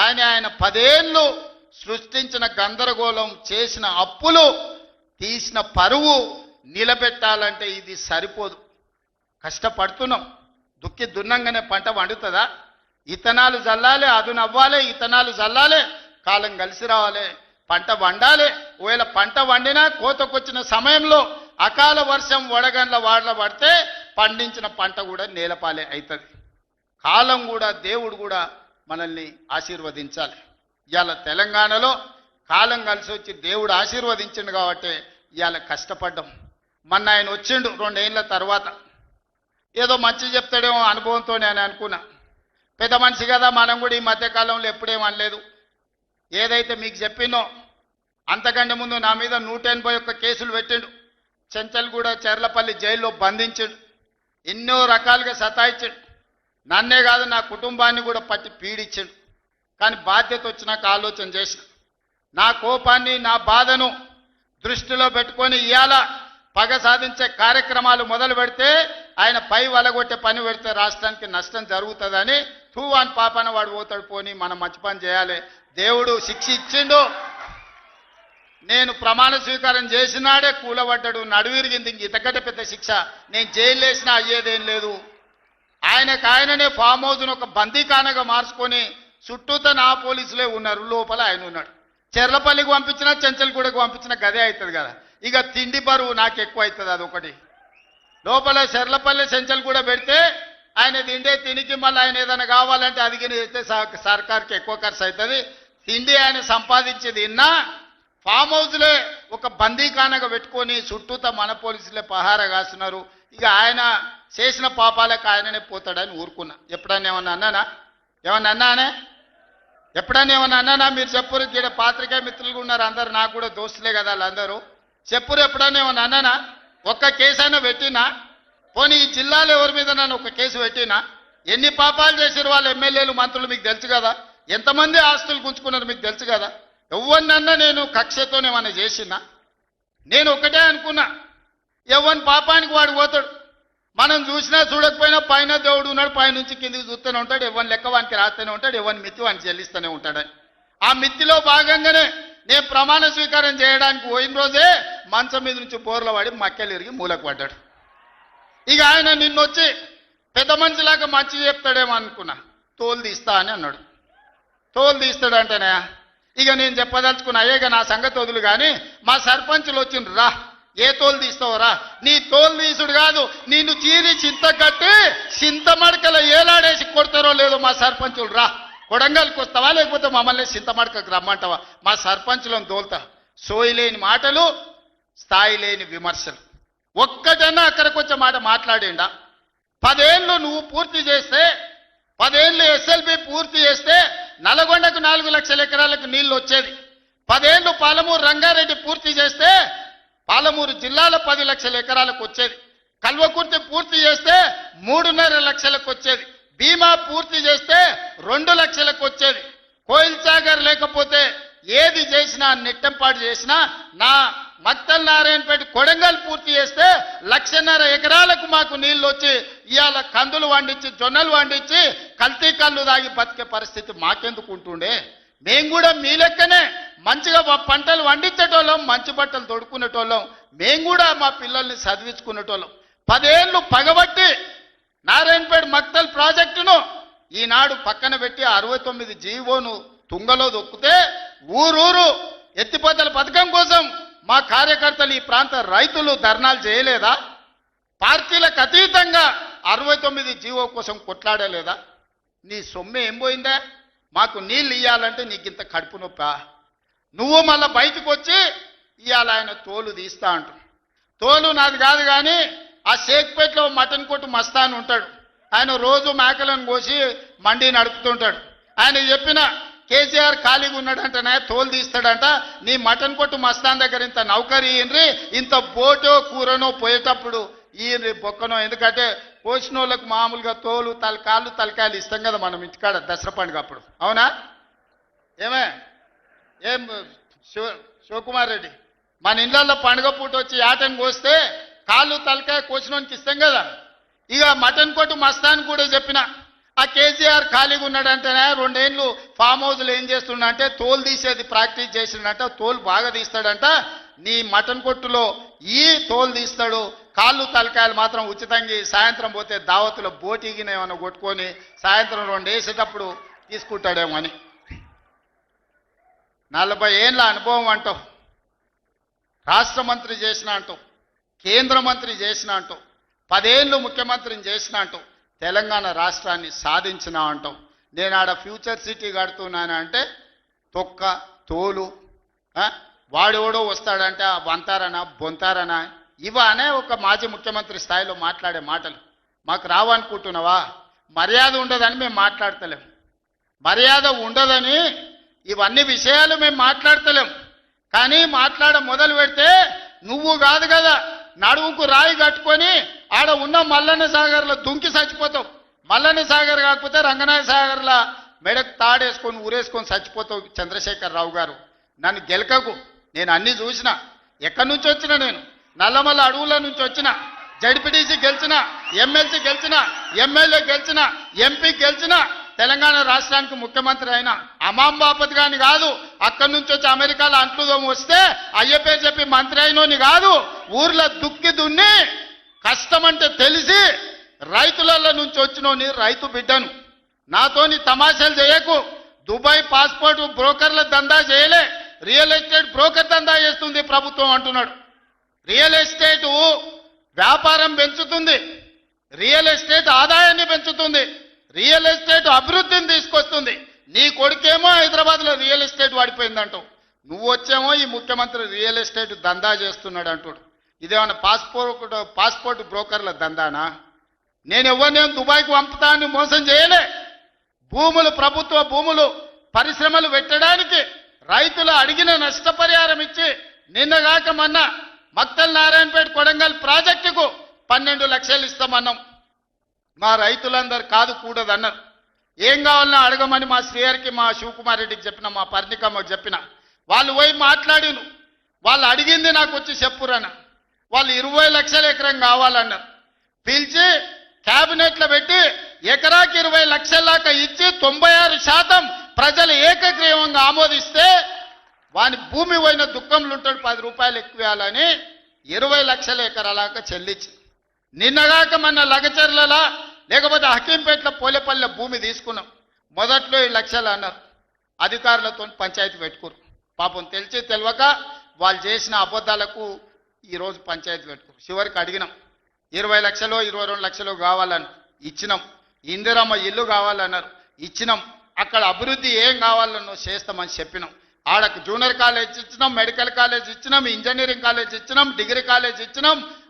కానీ ఆయన పదేళ్ళు సృష్టించిన గందరగోళం చేసిన అప్పులు తీసిన పరువు నిలబెట్టాలంటే ఇది సరిపోదు. కష్టపడుతున్నాం. దుక్కి దున్నంగానే పంట వండుతుందా ఇతనాలు జల్లాలి అదును అవ్వాలి ఇతనాలు జల్లాలి కాలం కలిసి రావాలి పంట వండాలి ఒకవేళ పంట వండినా కోతకొచ్చిన సమయంలో అకాల వర్షం వడగండ్ల వాడల పడితే పండించిన పంట కూడా నేలపాలే అవుతుంది కాలం కూడా దేవుడు కూడా మనల్ని ఆశీర్వదించాలి. ఇవాళ తెలంగాణలో కాలం కలిసి వచ్చి దేవుడు ఆశీర్వదించిండు కాబట్టి ఇవాళ కష్టపడ్డాం. మొన్న ఆయన వచ్చిండు రెండేళ్ళ తర్వాత. ఏదో మంచి చెప్తాడేమో అనుభవంతో నేను అనుకున్నా. పెద్ద మనిషి కదా మనం కూడా ఈ మధ్యకాలంలో ఎప్పుడేం అనలేదు. ఏదైతే మీకు చెప్పినో అంతకంటే ముందు నా మీద నూట ఎనభై ఒక్క కేసులు పెట్టిండు. చెంచల్గూడ చెర్లపల్లి జైల్లో బంధించాడు. ఎన్నో రకాలుగా సతాయించాడు. నన్నే కాదు నా కుటుంబాన్ని కూడా పట్టి పీడించాడు. కానీ బాధ్యత వచ్చినాక ఆలోచన చేసిన. నా కోపాన్ని నా బాధను దృష్టిలో పెట్టుకొని ఇవాళ పగ సాధించే కార్యక్రమాలు మొదలు పెడితే ఆయన పై వలగొట్టే పని పెడితే రాష్ట్రానికి నష్టం జరుగుతుందని టూ పాపన వాడు పోతాడు పోని మనం మంచి పని చేయాలి. దేవుడు శిక్ష ఇచ్చిండు నేను ప్రమాణ స్వీకారం చేసినాడే కూలబడ్డాడు నడువిరిగింది ఇంక ఇంతకంటే పెద్ద శిక్ష. నేను జైలు వేసినా అయ్యేదేం లేదు. ఆయనకు ఆయననే ఫామ్ హౌస్ను ఒక బందీకానగా మార్చుకొని చుట్టూత నా పోలీసులే ఉన్నారు. లోపల ఆయన ఉన్నాడు. చెర్లపల్లికి పంపించినా చెంచల్గూడకు పంపించినా గదే అవుతుంది కదా. ఇక తిండి బరువు నాకు ఎక్కువ అవుతుంది అది ఒకటి లోపల చెర్లపల్లి చెంచల్గూడ పెడితే ఆయన తిండే తినికి మళ్ళీ ఆయన ఏదైనా కావాలంటే అది చేస్తే సర్కార్కి ఎక్కువ ఖర్చు అవుతుంది. తిండి ఆయన సంపాదించేది ఇన్నా ఫామ్ హౌస్లే ఒక బందీఖానగా పెట్టుకొని చుట్టూత మన పోలీసులే పహారా కాస్తున్నారు. ఇక ఆయన చేసిన పాపాలకు ఆయననే పోతాడని ఊరుకున్నా. ఎప్పుడన్నా ఏమన్నా అన్నానా? ఏమన్నా అన్నానే? ఎప్పుడన్నా ఏమన్నా అన్నానా? మీరు చెప్పురు ఇక్కడ పాత్రికే మిత్రులు ఉన్నారు అందరు. నాకు కూడా దోస్తులే కదా వాళ్ళందరూ. చెప్పురు ఎప్పుడన్నా ఏమన్నా అన్నానా? ఒక్క కేసు అయినా పెట్టినా? పోనీ ఈ జిల్లాలో ఎవరి మీద నన్ను ఒక కేసు పెట్టినా? ఎన్ని పాపాలు చేసారు వాళ్ళు ఎమ్మెల్యేలు మంత్రులు మీకు తెలుసు కదా? ఎంతమంది ఆస్తులు గుంజుకున్నారు మీకు తెలుసు కదా? ఎవరినన్నా నేను కక్షతోనేమన్నా చేసినా? నేను ఒకటే అనుకున్నా. ఎవరి పాపానికి వాడు పోతాడు? మనం చూసినా చూడకపోయినా పైన దేవుడు ఉన్నాడు పైనుంచి కిందికి చూస్తూనే ఉంటాడు ఎవరిని లెక్క వానికి రాస్తూనే ఉంటాడు ఎవరిని మిత్తి వానికి చెల్లిస్తూనే ఉంటాడని ఆ మిత్తిలో భాగంగానే నేను ప్రమాణ స్వీకారం చేయడానికి పోయిన రోజే మంచం మీద నుంచి బోర్ల పడి మక్కెలు ఇరిగి మూలకు పడ్డాడు. ఇక ఆయన నిన్నొచ్చి పెద్ద మనిషిలాగా మంచి చెప్తాడేమో అనుకున్నా. తోలు తీస్తా అని అన్నాడు. తోలు తీస్తాడంటేనే ఇక నేను చెప్పదలుచుకున్నా అయ్యేగా నా సంగతి వదులు కానీ మా సర్పంచులు వచ్చిండ్రు రా. ఏ తోలు తీస్తావరా? నీ తోలు తీసుడు కాదు నిన్ను చీరి చింత కట్టి చింతమడకల ఏలాడేసి కొడతారో లేదో మా సర్పంచులు రా. కొడంగల్కి వస్తావా లేకపోతే మమ్మల్ని చింతమడకకు రమ్మంటావా? మా సర్పంచులను తోలుతా. సోయి లేని మాటలు స్థాయి లేని విమర్శలు. ఒక్కటన్నా అక్కడికి వచ్చే మాట మాట్లాడిండా? పదేళ్ళు నువ్వు పూర్తి చేస్తే పదేళ్ళు ఎస్ఎల్బి పూర్తి చేస్తే నల్గొండకు నాలుగు లక్షల ఎకరాలకు నీళ్ళు వచ్చేది. పదేళ్ళు పాలమూరు రంగారెడ్డి పూర్తి చేస్తే పాలమూరు జిల్లాలో పది లక్షల ఎకరాలకు వచ్చేది. కల్వకుర్తి పూర్తి చేస్తే మూడున్నర లక్షలకు వచ్చేది. బీమా పూర్తి చేస్తే రెండు లక్షలకు వచ్చేది. కోయిల్ సాగర్ లేకపోతే ఏది చేసినా నెట్టంపాటు చేసినా నా మక్తల్ నారాయణపేట కొడంగల్ పూర్తి చేస్తే లక్షన్నర ఎకరాలకు మాకు నీళ్ళు వచ్చి ఇవాళ కందులు వండించి జొన్నలు వండించి కల్తీ కళ్ళు దాగి బతికే పరిస్థితి మాకెందుకు ఉంటుండే? మేము కూడా మీ లెక్కనే. మంచిగా పంటలు వండించేటోళ్ళం మంచి బట్టలు తొడుక్కునేటోళ్ళం మేము కూడా మా పిల్లల్ని చదివించుకునేటోళ్ళం. పదేళ్ళు పగబట్టి నారాయణపేట మక్తల్ ప్రాజెక్టును ఈనాడు పక్కన పెట్టి అరవై తొమ్మిది జీవోను తుంగలో దొక్కితే ఊరూరు ఎత్తిపోతల పథకం కోసం మా కార్యకర్తలు ఈ ప్రాంత రైతులు ధర్నాలు చేయలేదా? పార్టీలకు అతీతంగా అరవై తొమ్మిది జీవో కోసం కొట్లాడలేదా? నీ సొమ్మె ఏం పోయిందా? మాకు నీళ్ళు ఇయ్యాలంటే నీకు ఇంత కడుపు నొప్పా? నువ్వు మళ్ళీ బయటకు వచ్చి ఇవాళ ఆయన తోలు తీస్తా అంటు తోలు నాది కాదు కానీ ఆ షేక్పేట్లో మటన్ కొట్టు మస్తాన్ ఉంటాడు. ఆయన రోజు మేకలను కోసి మండి నడుపుతుంటాడు. ఆయన చెప్పిన కేసీఆర్ ఖాళీగా ఉన్నాడంటనే తోలు తీస్తాడంట నీ మటన్ కొట్టు మస్తాన్ దగ్గర ఇంత నౌకరీ ఇయ్యండ్రి ఇంత బోటో కూరనో పోయేటప్పుడు ఈయన బొక్కనో. ఎందుకంటే కోసిన వాళ్ళకు మామూలుగా తోలు తల కాళ్ళు తలకాయలు ఇస్తాం కదా మనం ఇంటికాడ దసరా పండుగ అప్పుడు. అవునా? ఏమే? ఏం శివ శివకుమార్ రెడ్డి మన ఇళ్ళల్లో పండుగ పూట వచ్చి ఆటను కోస్తే కాళ్ళు తలకాయ కోసినోనికి ఇస్తాం కదా. ఇక మటన్ కొట్టు మస్తాన్ కూడా చెప్పిన ఆ కేసీఆర్ ఖాళీగా ఉన్నాడంటేనే రెండేళ్ళు ఫామ్ హౌస్లో ఏం చేస్తుండంటే తోలు తీసేది ప్రాక్టీస్ చేసిండంట తోలు బాగా తీస్తాడంట. నీ మటన్ కొట్టులో ఈ తోలు తీస్తాడు కాళ్ళు తలకాయలు మాత్రం ఉచితంగా సాయంత్రం పోతే దావతులో బోటిగిన ఏమైనా కొట్టుకొని సాయంత్రం రెండు వేసేటప్పుడు తీసుకుంటాడేమో అని. నలభై ఏళ్ళ అనుభవం అంటావు రాష్ట్ర మంత్రి చేసిన అంటావు కేంద్ర మంత్రి చేసిన అంటావు పదేళ్ళు ముఖ్యమంత్రిని చేసిన అంటావు తెలంగాణ రాష్ట్రాన్ని సాధించిన అంటావు నేను ఆడ ఫ్యూచర్ సిటీ కడుతున్నాను అంటే తొక్క తోలు వాడెవడో వస్తాడంటే ఆ వంతారనా బొంతారనా? ఇవనే ఒక మాజీ ముఖ్యమంత్రి స్థాయిలో మాట్లాడే మాటలు. మాకు రావనుకుంటున్నావా? మర్యాద ఉండదని మేము మాట్లాడతలేము మర్యాద ఉండదని ఇవన్నీ విషయాలు మేము మాట్లాడతలేం. కానీ మాట్లాడ మొదలు పెడితే నువ్వు కాదు కదా నడుముకు రాయి కట్టుకొని ఆడ ఉన్న మల్లన్న సాగర్లో దుంకి చచ్చిపోతావు. మల్లన్న సాగర్ కాకపోతే రంగనాయ సాగర్ల మెడకు తాడేసుకొని ఊరేసుకొని చచ్చిపోతావు చంద్రశేఖర్ రావు గారు. నన్ను గెలకకు నేను అన్ని చూసిన. ఎక్కడి నుంచి వచ్చిన నేను? నల్లమల్ల అడవుల నుంచి వచ్చిన. జడ్పీటీసీ గెలిచిన ఎమ్మెల్సీ గెలిచిన ఎమ్మెల్యే గెలిచిన ఎంపీ గెలిచిన తెలంగాణ రాష్ట్రానికి ముఖ్యమంత్రి అయిన అమాం బాపత్ గాని కాదు అక్కడి నుంచి వచ్చి అమెరికాలో అంట్లుదం వస్తే అయ్యపే చెప్పి మంత్రి అయినోని కాదు ఊర్లో దుక్కి దున్ని కష్టమంటే తెలిసి రైతులలో నుంచి వచ్చినోని రైతు బిడ్డను. నాతోని తమాషాలు చేయకు. దుబాయ్ పాస్పోర్ట్ బ్రోకర్ల దందా చేయలే. రియల్ ఎస్టేట్ బ్రోకర్ దందా చేస్తుంది ప్రభుత్వం అంటున్నాడు. రియల్ ఎస్టేట్ వ్యాపారం పెంచుతుంది. రియల్ ఎస్టేట్ ఆదాయాన్ని పెంచుతుంది. రియల్ ఎస్టేట్ అభివృద్ధిని తీసుకొస్తుంది. నీ కొడుకేమో హైదరాబాద్లో రియల్ ఎస్టేట్ వాడిపోయిందంటావు. నువ్వు వచ్చేమో ఈ ముఖ్యమంత్రి రియల్ ఎస్టేట్ దందా చేస్తున్నాడు అంటాడు. ఇదేమన్నా పాస్పోర్ట్ పాస్పోర్ట్ బ్రోకర్ల దందానా? నేను ఎవరినేం దుబాయ్కి పంపుతా అని మోసం చేయలే. భూములు ప్రభుత్వ భూములు పరిశ్రమలు పెట్టడానికి రైతులు అడిగిన నష్టపరిహారం ఇచ్చి నిన్నగాక మొన్న మక్తల్ నారాయణపేట కొడంగల్ ప్రాజెక్టుకు పన్నెండు లక్షలు ఇస్తామన్నాం. మా రైతులందరు కాదు కూడదన్నారు. ఏం కావాలన్నా అడగమని మా శ్రీహరికి మా శివకుమార్ రెడ్డికి చెప్పిన మా పర్ణికమ్మకు చెప్పిన. వాళ్ళు పోయి మాట్లాడిను వాళ్ళు అడిగింది నాకు వచ్చి చెప్పురన్న. వాళ్ళు ఇరవై లక్షల ఎకరం కావాలన్నారు. పిలిచి క్యాబినెట్లో పెట్టి ఎకరాకి ఇరవై లక్షల దాకా ఇచ్చి తొంభై ఆరు శాతం ప్రజలు ఏకగ్రీవంగా ఆమోదిస్తే వాని భూమి పోయిన దుఃఖంలో ఉంటాడు పది రూపాయలు ఎక్కువ ఇరవై లక్షల ఎకరాలాగా చెల్లించి నిన్నగాక మన లగచర్లలా లేకపోతే హకీంపేటలో పోలేపల్లె భూమి తీసుకున్నాం. మొదట్లో ఈ లక్షలు అన్నారు. అధికారులతో పంచాయతీ పెట్టుకోరు. పాపం తెలిసి తెలియక వాళ్ళు చేసిన అబద్ధాలకు ఈరోజు పంచాయతీ పెట్టుకోరు. చివరికి అడిగినాం. ఇరవై లక్షలు ఇరవై రెండు లక్షలు కావాలని ఇచ్చినాం. ఇందిరమ్మ ఇల్లు కావాలన్నారు. ఇచ్చినాం. అక్కడ అభివృద్ధి ఏం కావాలన్నో చేస్తామని చెప్పినాం. ఆడకు జూనియర్ కాలేజ్ ఇచ్చినాం మెడికల్ కాలేజ్ ఇచ్చినాం ఇంజనీరింగ్ కాలేజ్ ఇచ్చినాం డిగ్రీ కాలేజ్ ఇచ్చినాం.